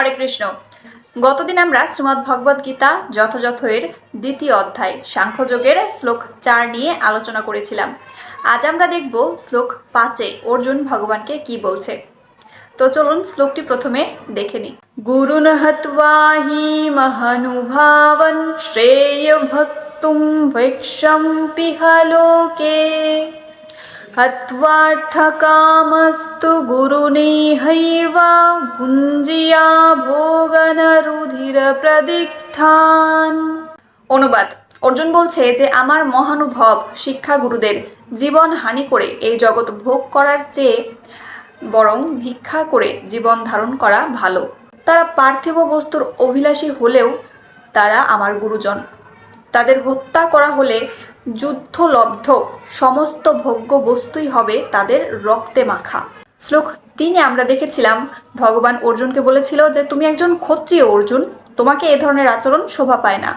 হরে কৃষ্ণ। গতদিন আমরা শ্রীমদ্ ভগবদ গীতা যথাযথ এর দ্বিতীয় অধ্যায় সাংখ্যযোগের শ্লোক চার নিয়ে আলোচনা করেছিলাম। আজ আমরা দেখব শ্লোক পাঁচে অর্জুন ভগবানকে কি বলছে। তো চলুন শ্লোকটি প্রথমে দেখে নিই। গুরুন হত্বা মহানুভাবন শ্রেয় ভক্তুম বৈক্ষম্পিহ গুরুনেহৈব ভুঞ্জিয়া ভোগনরুধির প্রদীক্ষান অনুবাদ। অর্জুন বলছে যে, আমার মহানুভব শিক্ষা গুরুদের জীবন হানি করে এই জগৎ ভোগ করার চেয়ে বরং ভিক্ষা করে জীবন ধারণ করা ভালো। তারা পার্থিব বস্তুর অভিলাষী হলেও তারা আমার গুরুজন। তাদের হত্যা করা হলে যুদ্ধলব্ধ। সমস্ত ভোগ্য বস্তুই হবে তাদের রক্তে মাখা। শ্লোক তিনে আমরা দেখেছিলাম, ভগবান অর্জুনকে বলেছিল যে, তুমি একজন ক্ষত্রিয় অর্জুন, তোমাকে এ ধরনের আচরণ শোভা পায় না।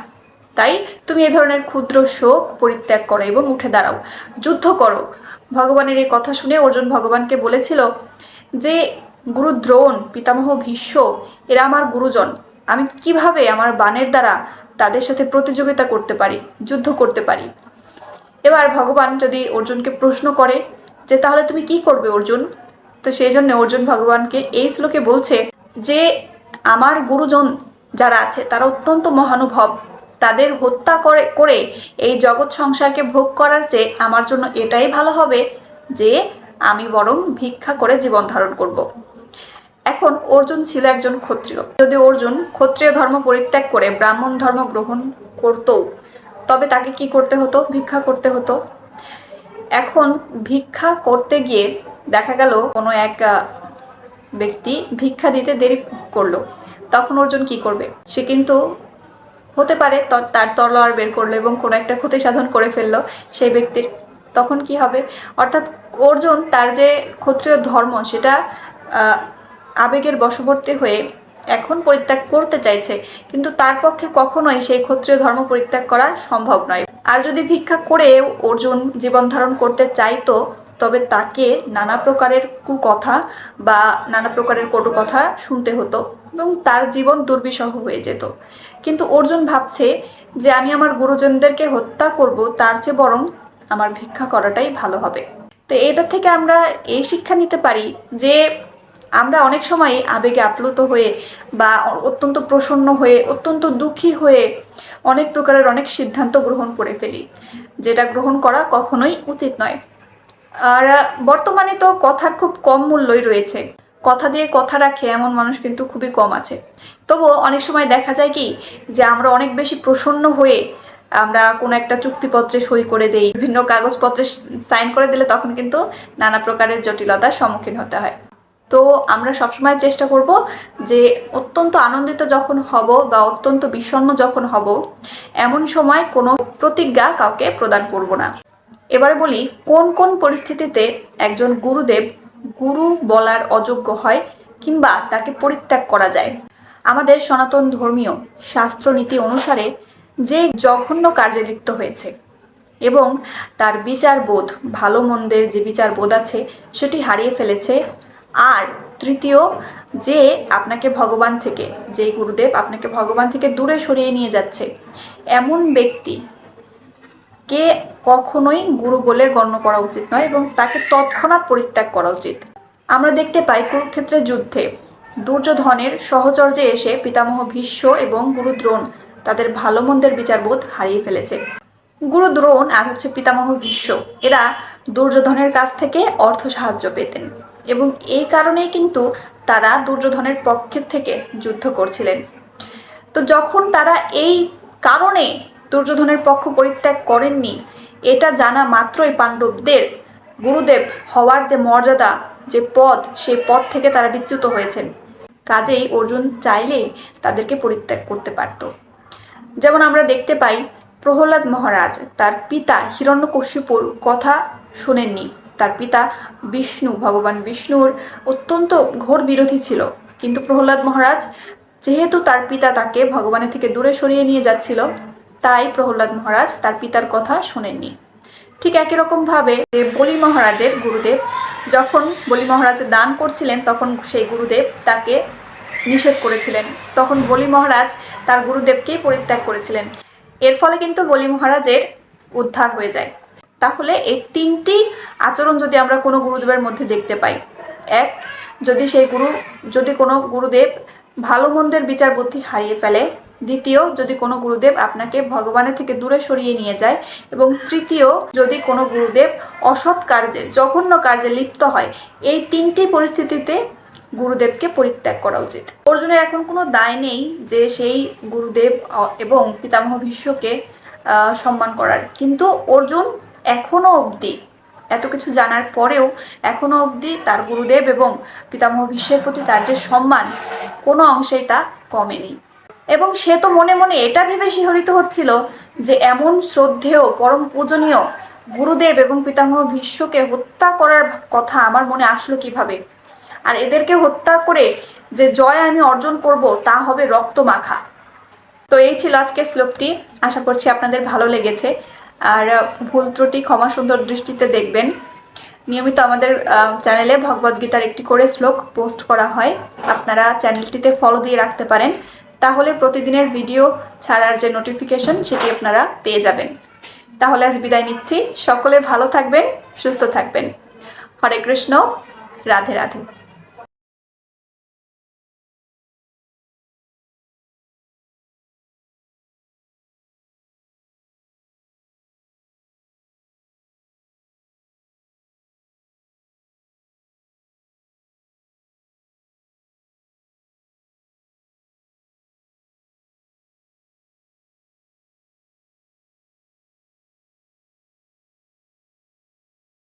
তাই তুমি এ ধরনের ক্ষুদ্র শোক পরিত্যাগ করো এবং উঠে দাঁড়াও। যুদ্ধ করো। ভগবানের এই কথা শুনে অর্জুন ভগবানকে বলেছিল যে গুরু দ্রোণ পিতামহ ভীষ্ম, এরা আমার গুরুজন। আমি কীভাবে আমার বাণের দ্বারা তাদের সাথে প্রতিযোগিতা করতে পারি, যুদ্ধ করতে পারি? এবার ভগবান যদি অর্জুনকে প্রশ্ন করে যে তাহলে তুমি কি করবে অর্জুন? তো সেই জন্য অর্জুন ভগবানকে এই শ্লোকে বলছে যে আমার গুরুজন যারা আছে, তারা অত্যন্ত মহানুভব। তাদের হত্যা করে করে এই জগৎ সংসারকে ভোগ করার চেয়ে আমার জন্য এটাই ভালো হবে যে আমি বরং ভিক্ষা করে জীবন ধারণ করব। এখন অর্জুন ছিল একজন ক্ষত্রিয়। যদি অর্জুন ক্ষত্রিয় ধর্ম পরিত্যাগ করে ব্রাহ্মণ ধর্ম গ্রহণ করতো তবে তাকে কি করতে হতো? ভিক্ষা করতে হতো। এখন ভিক্ষা করতে গিয়ে দেখা গেল কোনো এক ব্যক্তি ভিক্ষা দিতে দেরি করল। তখন অর্জুন কি করবে? সে কিন্তু হতে পারে তার তলোয়ার বের করল এবং কোনো একটা ক্ষতি সাধন করে ফেলল সেই ব্যক্তির। তখন কি হবে? অর্থাৎ অর্জুন তার যে ক্ষত্রিয় ধর্ম সেটা আবেগের বশবর্তী হয়ে এখন পরিত্যাগ করতে চাইছে, কিন্তু তার পক্ষে কখনোই সেই ক্ষত্রিয় ধর্ম পরিত্যাগ করা সম্ভব নয়। আর যদি ভিক্ষা করে অর্জুন জীবন ধারণ করতে চাইতো, তবে তাকে নানা প্রকারের কুকথা বা নানা প্রকারের কটু কথা শুনতে হতো এবং তার জীবন দুর্বিষহ হয়ে যেত। কিন্তু অর্জুন ভাবছে যে আমি আমার গুরুজনদেরকে হত্যা করব, তার চেয়ে বরং আমার ভিক্ষা করাটাই ভালো হবে। তো এটা থেকে আমরা এই শিক্ষা নিতে পারি যে আমরা অনেক সময় আবেগে আপ্লুত হয়ে বা অত্যন্ত প্রসন্ন হয়ে, অত্যন্ত দুঃখী হয়ে অনেক প্রকারের অনেক সিদ্ধান্ত গ্রহণ করে ফেলি। যেটা গ্রহণ করা কখনোই উচিত নয়। আর বর্তমানে তো কথার খুব কম মূল্যই রয়েছে। কথা দিয়ে কথা রাখে এমন মানুষ কিন্তু খুবই কম আছে। তবুও অনেক সময় দেখা যায় কি যে আমরা অনেক বেশি প্রসন্ন হয়ে আমরা কোনো একটা চুক্তিপত্রে সই করে দেই, বিভিন্ন কাগজপত্রে সাইন করে দিলে তখন কিন্তু নানা প্রকারের জটিলতার সম্মুখীন হতে হয়। তো আমরা সবসময় চেষ্টা করব যে অত্যন্ত আনন্দিত যখন হব বা অত্যন্ত বিষণ্ণ যখন হব, এমন সময় কোনো প্রতিজ্ঞা কাউকে প্রদান করব না। এবারে বলি, কোন কোন পরিস্থিতিতে একজন গুরুদেব গুরু বলার অযোগ্য হয় কিংবা তাকে পরিত্যাগ করা যায়? আমাদের সনাতন ধর্মীয় শাস্ত্রনীতি অনুসারে যে জঘন্য কার্যে লিপ্ত হয়েছে এবং তার বিচার বোধ ভালো মন্দের যে বিচার বোধ আছে, সেটি হারিয়ে ফেলেছে আর তৃতীয়, যে আপনাকে ভগবান থেকে, যে গুরুদেব আপনাকে ভগবান থেকে দূরে সরিয়ে নিয়ে যাচ্ছে, এমন ব্যক্তি কে কখনোই গুরু বলে গণ্য করা উচিত নয় এবং তাকে তৎক্ষণাৎ পরিত্যাগ করা উচিত। আমরা দেখতে পাই কুরুক্ষেত্রের যুদ্ধে দুর্যোধনের সহচর্যে এসে পিতামহ ভীষ্ম এবং গুরু দ্রোণ তাদের ভালো মন্দের বিচারবোধ হারিয়ে ফেলেছে। গুরু দ্রোণ আর হচ্ছে পিতামহ ভীষ্ম, এরা দুর্যোধনের কাছ থেকে অর্থ সাহায্য পেতেন। এবং এই কারণেই কিন্তু তারা দুর্যোধনের পক্ষের থেকে যুদ্ধ করছিলেন। তো যখন তারা এই কারণে দুর্যোধনের পক্ষ পরিত্যাগ করেননি, এটা জানা মাত্রই পাণ্ডবদের গুরুদেব হওয়ার যে মর্যাদা, যে পদ, সেই পদ থেকে তারা বিচ্যুত হয়েছেন। কাজেই অর্জুন চাইলেই তাদেরকে পরিত্যাগ করতে পারত। যেমন আমরা দেখতে পাই, প্রহ্লাদ মহারাজ তার পিতা হিরণ্যকশিপুর কথা শোনেননি। তার পিতা বিষ্ণু, ভগবান বিষ্ণুর অত্যন্ত ঘোর বিরোধী ছিল। কিন্তু প্রহ্লাদ মহারাজ, যেহেতু তার পিতা তাকে ভগবানের থেকে দূরে সরিয়ে নিয়ে যাচ্ছিল, তাই প্রহ্লাদ মহারাজ তার পিতার কথা শোনেননি। ঠিক একই রকমভাবে যে বলি মহারাজের গুরুদেব, যখন বলি মহারাজ দান করছিলেন, তখন সেই গুরুদেব তাকে নিষেধ করেছিলেন। তখন বলি মহারাজ তার গুরুদেবকেই পরিত্যাগ করেছিলেন। এর ফলে কিন্তু বলি মহারাজের উদ্ধার হয়ে যায়। তাহলে এই তিনটি আচরণ যদি আমরা কোনো গুরুদেবের মধ্যে দেখতে পাই, এক, যদি সেই গুরু, যদি কোনো গুরুদেব ভালো মন্দের বিচার বুদ্ধি হারিয়ে ফেলে, দ্বিতীয়, যদি কোনো গুরুদেব আপনাকে ভগবানের থেকে দূরে সরিয়ে নিয়ে যায়, এবং তৃতীয়, যদি কোনো গুরুদেব অসৎ কার্যে, জঘন্য কার্যে লিপ্ত হয়, এই তিনটি পরিস্থিতিতে গুরুদেবকে পরিত্যাগ করা উচিত। অর্জুনের এখন কোনো দায় নেই যে সেই গুরুদেব এবং পিতামহ ভীষ্মকে সম্মান করার। কিন্তু অর্জুন এখনও অবধি, এত কিছু জানার পরেও এখনও অবধি তার গুরুদেব এবং পিতামহ ভীষ্মের প্রতি তার যে সম্মান, কোনো অংশেই তা কমেনি। এবং সে তো মনে মনে এটা ভেবে শিহরিত হচ্ছিল যে এমন শ্রদ্ধেয়, পরম পূজনীয় গুরুদেব এবং পিতামহ ভীষ্মকে হত্যা করার কথা আমার মনে আসলো কীভাবে? আর এদেরকে হত্যা করে যে জয় আমি অর্জন করব, তা হবে রক্ত মাখা তো এই ছিল আজকে শ্লোকটি। আশা করছি আপনাদের ভালো লেগেছে। আর ভুল ত্রুটি ক্ষমা সুন্দর দৃষ্টিতে দেখবেন। নিয়মিত আমাদের চ্যানেলে ভগবদ্গীতার একটি করে শ্লোক পোস্ট করা হয়। আপনারা চ্যানেলটিতে ফলো দিয়ে রাখতে পারেন। তাহলে প্রতিদিনের ভিডিও ছাড়ার যে নোটিফিকেশন সেটি আপনারা পেয়ে যাবেন। তাহলে আজ বিদায় নিচ্ছি। সকলে ভালো থাকবেন, সুস্থ থাকবেন। হরে কৃষ্ণ, রাধে রাধে।